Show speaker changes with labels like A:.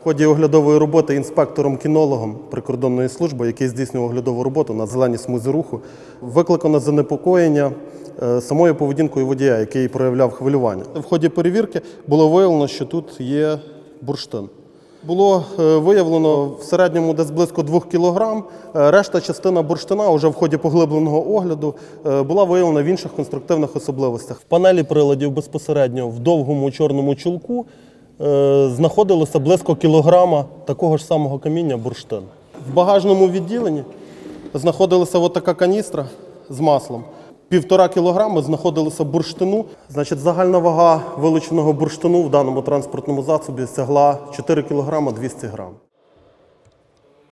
A: В ході оглядової роботи інспектором-кінологом прикордонної служби, який здійснював оглядову роботу на зеленій смузі руху, викликано занепокоєння е, самою поведінкою водія, який проявляв хвилювання. В ході перевірки було виявлено, що тут є бурштин. Було е, виявлено в середньому десь близько 2 кг. Решта частина бурштина вже в ході поглибленого огляду е, була виявлена в інших конструктивних особливостях. В панелі приладів безпосередньо в довгому чорному чулку е, знаходилося близько кілограма такого ж самого каміння бурштин. В багажному відділенні знаходилася от така каністра з маслом. Півтора кілограми знаходилося бурштину. Значить, загальна вага вилученого бурштину в даному транспортному засобі сягла 4 кілограма 200 грам.